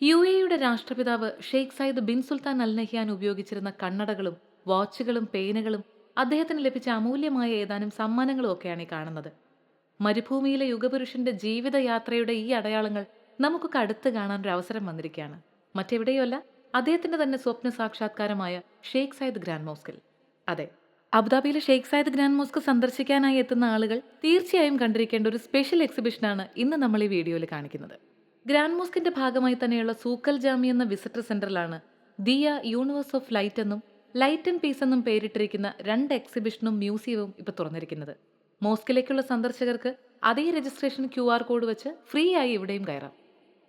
U എയുടെ രാഷ്ട്രപിതാവ് Sheikh Zayed bin Sultan Al Nahyan ഉപയോഗിച്ചിരുന്ന കണ്ണടകളും വാച്ചുകളും പേനകളും അദ്ദേഹത്തിന് ലഭിച്ച അമൂല്യമായ ഏതാനും സമ്മാനങ്ങളും ഒക്കെയാണ് ഈ കാണുന്നത്. മരുഭൂമിയിലെ യുഗപുരുഷന്റെ ജീവിതയാത്രയുടെ ഈ അടയാളങ്ങൾ നമുക്കൊക്കെ അടുത്ത് കാണാൻ ഒരു അവസരം വന്നിരിക്കുകയാണ്. മറ്റെവിടെയുമല്ല അദ്ദേഹത്തിന്റെ തന്നെ സ്വപ്ന സാക്ഷാത്കാരമായ ഷെയ്ഖ് സയ്യിദ് ഗ്രാൻഡ് മോസ്കിൽ. അതെ അബുദാബിയിലെ ഷെയ്ഖ് സയ്യിദ് ഗ്രാൻഡ് മോസ്ക് സന്ദർശിക്കാനായി എത്തുന്ന ആളുകൾ തീർച്ചയായും കണ്ടിരിക്കേണ്ട ഒരു സ്പെഷ്യൽ എക്സിബിഷനാണ് ഇന്ന് നമ്മൾ ഈ വീഡിയോയിൽ കാണിക്കുന്നത്. ഗ്രാൻഡ് മോസ്കിന്റെ ഭാഗമായി തന്നെയുള്ള സൂക്കൽ ജാമി എന്ന വിസിറ്റർ സെന്ററിലാണ് ദിയ യൂണിവേഴ്സ് ഓഫ് ലൈറ്റ് എന്നും ലൈറ്റ് ആൻഡ് പീസ് എന്നും പേരിട്ടിരിക്കുന്ന രണ്ട് എക്സിബിഷനും മ്യൂസിയവും ഇപ്പോൾ തുറന്നിരിക്കുന്നത്. മോസ്കിലേക്കുള്ള സന്ദർശകർക്ക് അതേ രജിസ്ട്രേഷൻ ക്യു ആർ കോഡ് വെച്ച് ഫ്രീ ആയി ഇവിടെയും കയറാം.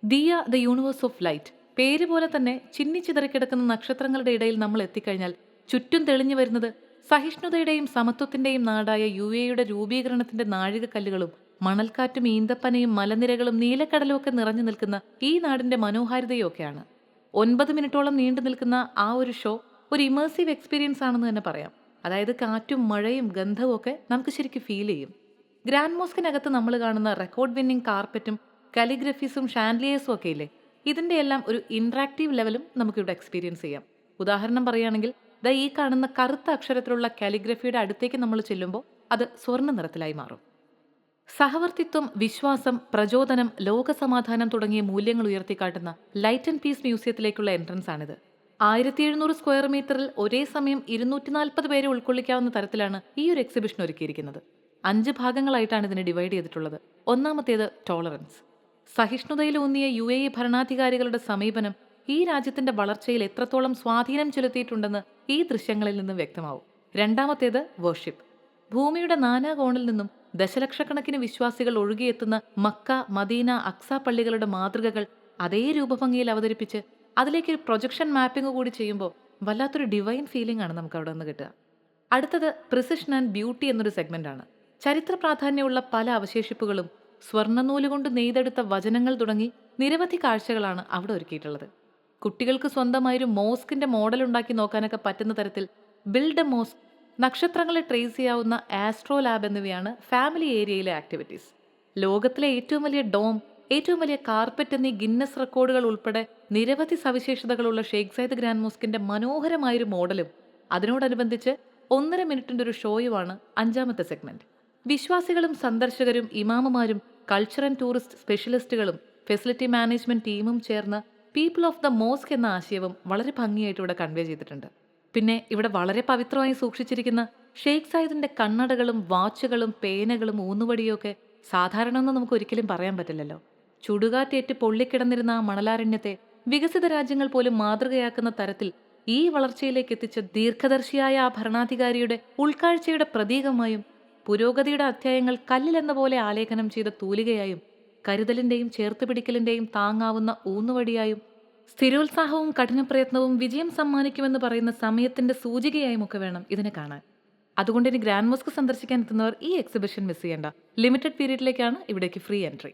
Diya the universe of light പേര് പോലെ തന്നെ ചിന്നിച്ചിതറിക്കിടക്കുന്ന നക്ഷത്രങ്ങളുടെ ഇടയിൽ നമ്മൾ എത്തിക്കഴിഞ്ഞാൽ ചുറ്റും തെളിഞ്ഞു വരുന്നത് സഹിഷ്ണുതയുടെയും സമത്വത്തിന്റെയും നാടായ യു എയുടെ രൂപീകരണത്തിന്റെ നാഴികക്കല്ലുകളും മണൽക്കാറ്റും ഈന്തപ്പനയും മലനിരകളും നീലക്കടലും ഒക്കെ നിറഞ്ഞു നിൽക്കുന്ന ഈ നാടിന്റെ മനോഹാരിതയൊക്കെയാണ്. ഒൻപത് മിനിറ്റോളം നീണ്ടു നിൽക്കുന്ന ആ ഒരു ഷോ ഒരു ഇമേഴ്സീവ് എക്സ്പീരിയൻസ് ആണെന്ന് തന്നെ പറയാം. അതായത് കാറ്റും മഴയും ഗന്ധവും ഒക്കെ നമുക്ക് ശരിക്കും ഫീൽ ചെയ്യും. ഗ്രാൻഡ് മോസ്കിനകത്ത് നമ്മൾ കാണുന്ന റെക്കോർഡ് വിന്നിംഗ് കാർപ്പറ്റും കലിഗ്രഫീസും ഷാൻഡ്ലിയേഴ്സും ഒക്കെ ഇല്ലേ? ഇതിന്റെ എല്ലാം ഒരു ഇന്ററാക്റ്റീവ് ലെവലും നമുക്കിവിടെ എക്സ്പീരിയൻസ് ചെയ്യാം. ഉദാഹരണം പറയുകയാണെങ്കിൽ ദ ഈ കാണുന്ന കറുത്ത അക്ഷരത്തിലുള്ള കാലിഗ്രഫിയുടെ അടുത്തേക്ക് നമ്മൾ ചെല്ലുമ്പോൾ അത് സ്വർണ നിറത്തിലായി മാറും. സഹവർത്തിത്വം വിശ്വാസം പ്രചോദനം ലോകസമാധാനം തുടങ്ങിയ മൂല്യങ്ങൾ ഉയർത്തിക്കാട്ടുന്ന ലൈറ്റ് ആൻഡ് പീസ് മ്യൂസിയത്തിലേക്കുള്ള എൻട്രൻസ് ആണിത് ആയിരത്തി എഴുന്നൂറ് സ്ക്വയർ മീറ്ററിൽ ഒരേ സമയം ഇരുന്നൂറ്റി നാൽപ്പത് പേരെ ഉൾക്കൊള്ളിക്കാവുന്ന തരത്തിലാണ് ഈ ഒരു എക്സിബിഷൻ ഒരുക്കിയിരിക്കുന്നത്. അഞ്ച് ഭാഗങ്ങളായിട്ടാണ് ഇതിനെ ഡിവൈഡ് ചെയ്തിട്ടുള്ളത്. ഒന്നാമത്തേത് ടോളറൻസ് സഹിഷ്ണുതയിലൂന്നിയ യു എ ഭരണാധികാരികളുടെ സമീപനം ഈ രാജ്യത്തിന്റെ വളർച്ചയിൽ എത്രത്തോളം സ്വാധീനം ചെലുത്തിയിട്ടുണ്ടെന്ന് ഈ ദൃശ്യങ്ങളിൽ നിന്നും വ്യക്തമാവും. രണ്ടാമത്തേത് വർഷിപ്പ് ഭൂമിയുടെ നാനാകോണിൽ നിന്നും ദശലക്ഷക്കണക്കിന് വിശ്വാസികൾ ഒഴുകിയെത്തുന്ന മക്ക മദീന അക്സ പള്ളികളുടെ മാതൃകകൾ അതേ രൂപഭംഗിയിൽ അവതരിപ്പിച്ച് അതിലേക്ക് ഒരു പ്രൊജക്ഷൻ മാപ്പിംഗ് കൂടി ചെയ്യുമ്പോൾ വല്ലാത്തൊരു ഡിവൈൻ ഫീലിംഗ് ആണ് നമുക്ക് അവിടെ നിന്ന് കിട്ടുക. അടുത്തത് പ്രിസിഷൻ ആൻഡ് ബ്യൂട്ടി എന്നൊരു സെഗ്മെന്റ് ആണ്. ചരിത്ര പ്രാധാന്യമുള്ള പല അവശേഷിപ്പുകളും സ്വർണനൂലുകൊണ്ട് നെയ്തെടുത്ത വചനങ്ങൾ തുടങ്ങി നിരവധി കാഴ്ചകളാണ് അവിടെ ഒരുക്കിയിട്ടുള്ളത്. കുട്ടികൾക്ക് സ്വന്തമായൊരു മോസ്കിന്റെ മോഡൽ ഉണ്ടാക്കി നോക്കാനൊക്കെ പറ്റുന്ന തരത്തിൽ ബിൽഡ് എ മോസ്ക് നക്ഷത്രങ്ങളെ ട്രേസ് ചെയ്യാവുന്ന ആസ്ട്രോ ലാബ് എന്നിവയാണ് ഫാമിലി ഏരിയയിലെ ആക്ടിവിറ്റീസ് ലോകത്തിലെ ഏറ്റവും വലിയ ഡോം ഏറ്റവും വലിയ കാർപ്പറ്റ് എന്നീ ഗിന്നസ് റെക്കോർഡുകൾ ഉൾപ്പെടെ നിരവധി സവിശേഷതകളുള്ള ഷെയ്ഖ് സൈദ് ഗ്രാൻഡ് മോസ്കിന്റെ മനോഹരമായൊരു മോഡലും അതിനോടനുബന്ധിച്ച് ഒന്നര മിനിറ്റിന്റെ ഒരു ഷോയുമാണ് അഞ്ചാമത്തെ സെഗ്മെന്റ് വിശ്വാസികളും സന്ദർശകരും ഇമാമുമാരും കൾച്ചർ ആൻഡ് ടൂറിസ്റ്റ് സ്പെഷ്യലിസ്റ്റുകളും ഫെസിലിറ്റി മാനേജ്മെന്റ് ടീമും ചേർന്ന് പീപ്പിൾ ഓഫ് ദ മോസ്ക് എന്ന ആശയവും വളരെ ഭംഗിയായിട്ട് ഇവിടെ കൺവേ ചെയ്തിട്ടുണ്ട്. പിന്നെ ഇവിടെ വളരെ പവിത്രമായി സൂക്ഷിച്ചിരിക്കുന്ന ഷെയ്ഖ് സായിദിന്റെ കണ്ണടകളും വാച്ചുകളും പേനകളും ഊന്നുവടിയൊക്കെ സാധാരണ ഒന്നും നമുക്ക് ഒരിക്കലും പറയാൻ പറ്റില്ലല്ലോ. ചുടുകാറ്റേറ്റ് പൊള്ളിക്കിടന്നിരുന്ന ആ മണലാരണ്യത്തെ വികസിത രാജ്യങ്ങൾ പോലും മാതൃകയാക്കുന്ന തരത്തിൽ ഈ വളർച്ചയിലേക്ക് എത്തിച്ച ദീർഘദർശിയായ ആ ഭരണാധികാരിയുടെ ഉൾക്കാഴ്ചയുടെ പ്രതീകമായും പുരോഗതിയുടെ അധ്യായങ്ങൾ കല്ലിലെന്ന പോലെ ആലേഖനം ചെയ്ത തൂലികയായും കരുതലിന്റെയും ചേർത്തുപിടിക്കലിന്റെയും താങ്ങാവുന്ന ഊന്നുവടിയായും സ്ഥിരോത്സാഹവും കഠിനപ്രയത്നവും വിജയം സമ്മാനിക്കുമെന്ന് പറയുന്ന സമയത്തിന്റെ സൂചികയായും ഒക്കെ വേണം ഇതിനെ കാണാൻ. അതുകൊണ്ട് ഇനി ഗ്രാൻഡ് മോസ്ക് സന്ദർശിക്കാൻ എത്തുന്നവർ ഈ എക്സിബിഷൻ മിസ് ചെയ്യേണ്ട. ലിമിറ്റഡ് പീരീഡിലേക്കാണ് ഇവിടേക്ക് ഫ്രീ എൻട്രി